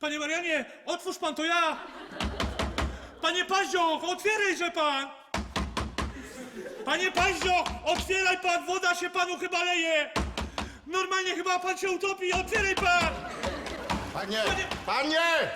Panie Marianie, otwórz pan, to ja! Panie Paździoch, otwierajże pan! Panie Paździoch, otwieraj pan, woda się panu chyba leje! Normalnie chyba pan się utopi, otwieraj pan! Panie, Panie-!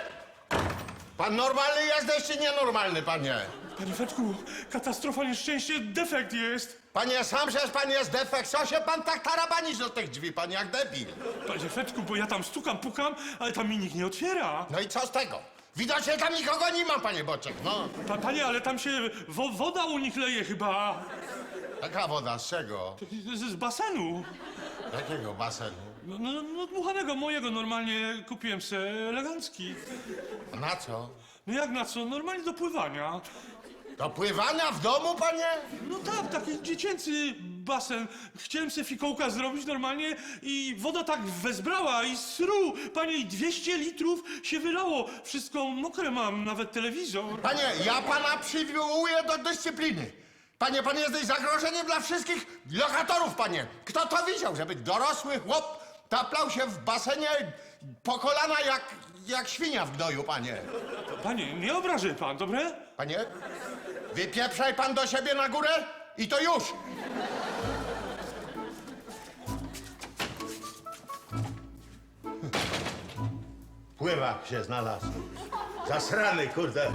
Pan normalny jesteś czy nienormalny, panie? Panie Fetku, katastrofa, nieszczęście, defekt jest! Panie, sam żeś pan jest defekt, co się pan tak tarabanisz do tych drzwi, panie, jak debil? Panie Fetku, bo ja tam stukam, pukam, ale tam mi nikt nie otwiera. No i co z tego? Widocznie tam nikogo nie ma, panie Boczek, no. Pa, panie, ale tam się wo, woda u nich leje chyba. Jaka woda, z czego? Z, z basenu. Jakiego basenu? No, no, no dmuchanego mojego normalnie kupiłem se elegancki. Na co? No jak na co? Normalnie do pływania. Pływania w domu, panie? No tak, taki dziecięcy basen. Chciałem se fikołka zrobić normalnie i woda tak wezbrała i sru. Panie, i 200 litrów się wylało. Wszystko mokre mam, nawet telewizor. Panie, ja pana przywołuję do dyscypliny. Panie, pan jesteś zagrożeniem dla wszystkich lokatorów, panie. Kto to widział, żeby dorosły chłop taplał się w basenie po kolana jak, jak świnia w gnoju, panie? Panie, nie obrażaj pan, dobre? Panie, wypieprzaj pan do siebie na górę i to już. Pływak się znalazł. Zasrany, kurde.